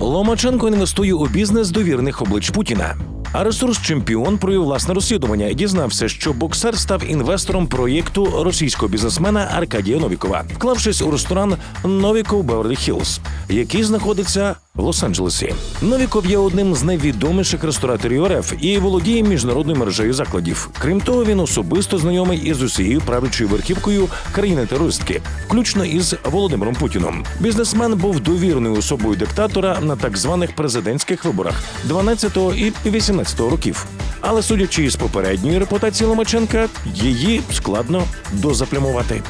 Ломаченко інвестує у бізнес довірних облич Путіна. А ресурс чемпіон провів власне розслідування і дізнався, що боксер став інвестором проєкту російського бізнесмена Аркадія Новікова, вклавшись у ресторан Новіков Беверлі Хілз, який знаходиться в Лос-Анджелесі. Новіков є одним з найвідоміших рестораторів РФ і володіє міжнародною мережею закладів. Крім того, він особисто знайомий із усією правлячою верхівкою країни-терористки, включно із Володимиром Путіном. Бізнесмен був довірною особою диктатора на так званих президентських виборах 12 і 18 років. Але судячи із попередньої репутації Ломаченка, її складно дозаплямувати.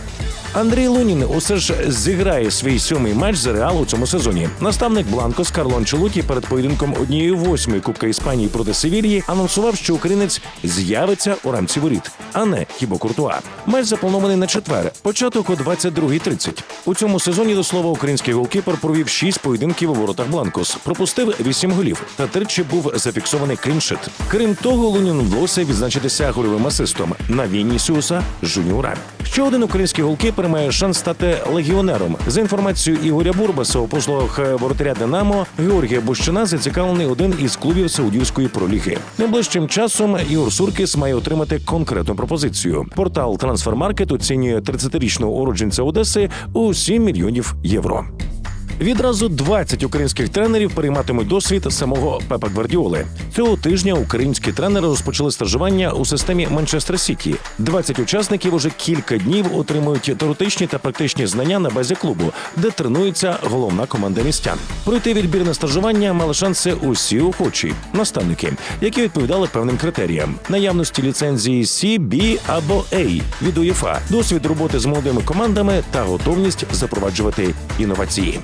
Андрій Лунін усе ж зіграє свій сьомий матч за реал у цьому сезоні. Наставник Бланкос Карло Анчелоті перед поєдинком однієї восьмої Кубка Іспанії проти Севільї анонсував, що українець з'явиться у рамці воріт, а не Хібо Куртуа. Матч запланований на четвер, початок о 22.30. У цьому сезоні до слова український голкіпер провів шість поєдинків у воротах Бланкос, пропустив вісім голів та тричі був зафіксований кліншит. Крім того, Лунін вдалося відзначитися гольовим асистом на Вінісіуса Жуніора. Ще один український голкіпер має шанс стати легіонером. За інформацією Ігоря Бурбаса у послугах воротаря Динамо Георгія Бущина зацікавлений один із клубів Саудівської проліги. Найближчим часом Ігор Суркіс має отримати конкретну пропозицію. Портал Трансфермаркет оцінює 30-річного уродженця Одеси у 7 мільйонів євро. Відразу 20 українських тренерів перейматимуть досвід самого Пепа Гвардіоли. Цього тижня українські тренери розпочали стажування у системі Манчестер Сіті. 20 учасників уже кілька днів отримують теоретичні та практичні знання на базі клубу, де тренується головна команда містян. Пройти відбірне стажування мали шанси усі охочі наставники, які відповідали певним критеріям: наявності ліцензії C, B або A від УЄФА, досвід роботи з молодими командами та готовність запроваджувати інновації.